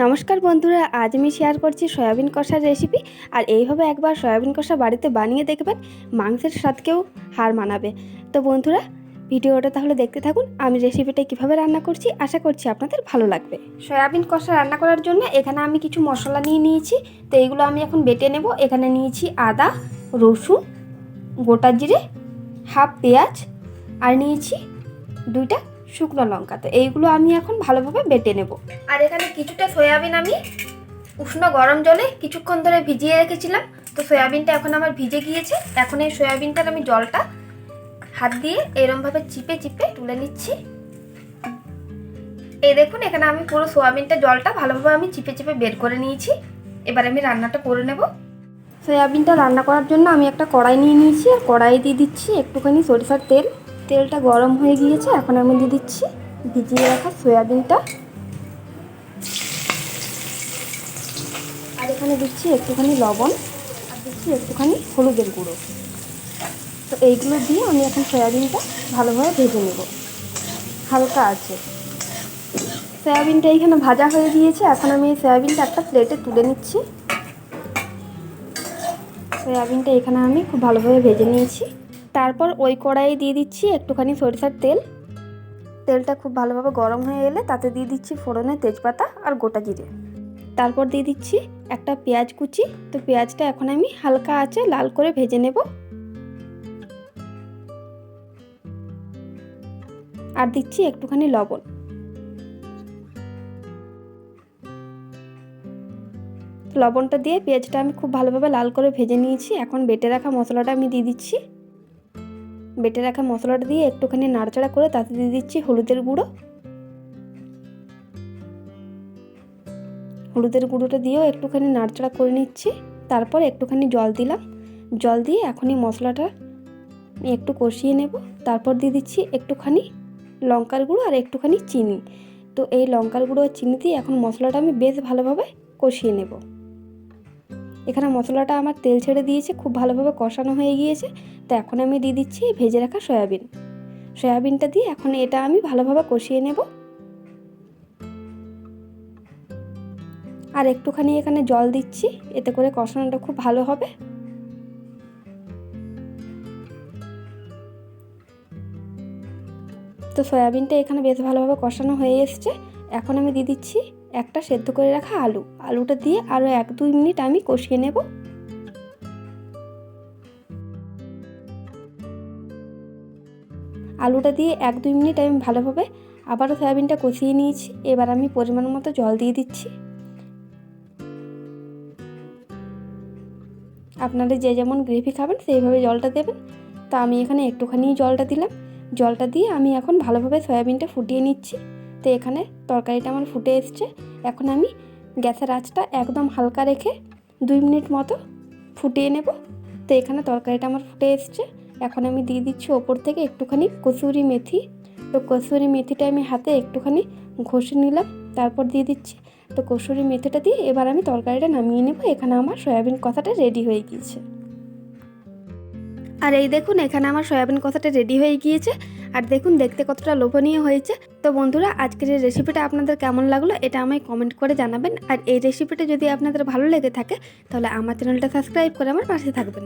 নমস্কার বন্ধুরা, আজ আমি শেয়ার করছি সয়াবিন কষার রেসিপি আর এইভাবে একবার সয়াবিন কষা বাড়িতে বানিয়ে দেখবেন, মাংসের স্বাদকেও হার মানাবে। তো বন্ধুরা, ভিডিওটা তাহলে দেখতে থাকুন, আমি রেসিপিটা কীভাবে রান্না করছি, আশা করছি আপনাদের ভালো লাগবে। সয়াবিন কষা রান্না করার জন্য এখানে আমি কিছু মশলা নিয়ে নিয়েছি। তো এইগুলো আমি এখন বেটে নেব। এখানে নিয়েছি আদা, রসুন, গোটা জিরে, হাফ পেঁয়াজ। আর নিয়েছি দুইটা শুকনো লঙ্কা। তো এইগুলো আমি এখন ভালোভাবে বেটে নেব। আর এখানে কিছুটা সয়াবিন আমি উষ্ণ গরম জলে কিছুক্ষণ ধরে ভিজিয়ে রেখেছিলাম। তো সয়াবিনটা এখন আমার ভিজে গিয়েছে। এখন এই সয়াবিনটার আমি জলটা হাত দিয়ে এরমভাবে চিপে চিপে তুলে নিচ্ছি। এই দেখুন, এখানে আমি পুরো সয়াবিনটা জলটা ভালোভাবে আমি চিপে চিপে বের করে নিয়েছি। এবার আমি রান্নাটা করে নেব। সয়াবিনটা রান্না করার জন্য আমি একটা কড়াই নিয়ে নিয়েছি। আর কড়াই দিয়ে দিচ্ছি একটুখানি সরিষার তেল। তেলটা গরম হয়ে গিয়েছে, এখন আমি দিয়ে দিচ্ছি, ভিজিয়ে রাখা সয়াবিনটা। আর এখানে দিচ্ছি একটুখানি লবণ, আর দিচ্ছি একটুখানি হলুদের গুঁড়ো। তো এইগুলো দিয়ে আমি এখন সয়াবিনটা ভালোভাবে ভেজে নেব। হালকা আছে। সয়াবিনটা এখানে ভাজা হয়ে গিয়েছে, এখন আমি এই সয়াবিনটা একটা প্লেটে তুলে নিচ্ছি। সয়াবিনটা এখানে আমি খুব ভালোভাবে ভেজে নিয়েছি। তারপর ওই কড়াইয়ে দিয়ে দিচ্ছি একটুখানি সরিষার তেল। তেলটা খুব ভালোভাবে গরম হয়ে এলে তাতে দিয়ে দিচ্ছি ফোড়নে তেজপাতা আর গোটা জিরে। তারপর দিয়ে দিচ্ছি একটা পেঁয়াজ কুচি। তো পেঁয়াজটা এখন আমি হালকা আছে লাল করে ভেজে নেব। আর দিচ্ছি একটুখানি লবণ। লবণটা দিয়ে পেঁয়াজটা আমি খুব ভালোভাবে লাল করে ভেজে নিয়েছি। এখন বেটে রাখা মশলাটা আমি দিয়ে দিচ্ছি। বেটে রাখা মশলাটা দিয়ে একটুখানি নাড়াচাড়া করে তাতে দিয়ে দিচ্ছি হলুদের গুঁড়ো। হলুদের গুঁড়োটা দিয়েও একটুখানি নাড়াচাড়া করে নিচ্ছি। তারপর একটুখানি জল দিলাম। জল দিয়ে এখনই মশলাটা একটু কষিয়ে নেব। তারপর দিয়ে দিচ্ছি একটুখানি লঙ্কার গুঁড়ো আর একটুখানি চিনি। তো এই লঙ্কার গুঁড়ো আর চিনি দিয়ে এখন মশলাটা আমি বেশ ভালোভাবে কষিয়ে নেব। এখানে মশলাটা আমার তেল ছেড়ে দিয়েছে, খুব ভালোভাবে কষানো হয়ে গিয়েছে। তো এখন আমি দিয়ে দিচ্ছি ভেজে রাখা সয়াবিন। সয়াবিনটা দিয়ে এখন এটা আমি ভালোভাবে কষিয়ে নেব। আর একটুখানি এখানে জল দিচ্ছি, এতে করে কষানোটা খুব ভালো হবে। তো সয়াবিনটা এখানে বেশ ভালোভাবে কষানো হয়ে এসছে। এখন আমি দিয়ে দিচ্ছি একটা সেদ্ধ করে রাখা আলু। আলুটা দিয়ে আরও এক দুই মিনিট আমি কষিয়ে নেব। আলুটা দিয়ে এক দুই মিনিট আমি ভালোভাবে আবারও সয়াবিনটা কষিয়ে নিয়েছি। এবার আমি পরিমাণ মতো জল দিয়ে দিচ্ছি। আপনারা যে যেমন গ্রেভি খাবেন, সেইভাবে জলটা দেবেন। তা আমি এখানে একটুখানি জলটা দিলাম। জলটা দিয়ে আমি এখন ভালোভাবে সয়াবিনটা ফুটিয়ে নিচ্ছি। তো এখানে তরকারিটা আমার ফুটে এসছে। এখন আমি গ্যাসের আঁচটা একদম হালকা রেখে দুই মিনিট মতো ফুটিয়ে নেব। তো এখানে তরকারিটা আমার ফুটে এসছে। এখন আমি দিয়ে দিচ্ছি ওপর থেকে একটুখানি কসুরি মেথি। তো কসুরি মেথিটা আমি হাতে একটুখানি ঘষে নিলাম, তারপর দিয়ে দিচ্ছি। তো কসুরি মেথিটা দিয়ে এবার আমি তরকারিটা নামিয়ে নেব, এখানে আমার সয়াবিন কষাটা রেডি হয়ে গিয়েছে। আর এই দেখুন, এখানে আমার সয়াবিন কষাটা রেডি হয়ে গিয়েছে। আর দেখুন, দেখতে কতটা লোভনীয় হয়েছে। তো বন্ধুরা, আজকের এই রেসিপিটা আপনাদের কেমন লাগল এটা আমায় কমেন্ট করে জানাবেন। আর এই রেসিপিটা যদি আপনাদের ভালো লেগে থাকে, তাহলে আমার চ্যানেলটা সাবস্ক্রাইব করে আমার পাশে থাকবেন।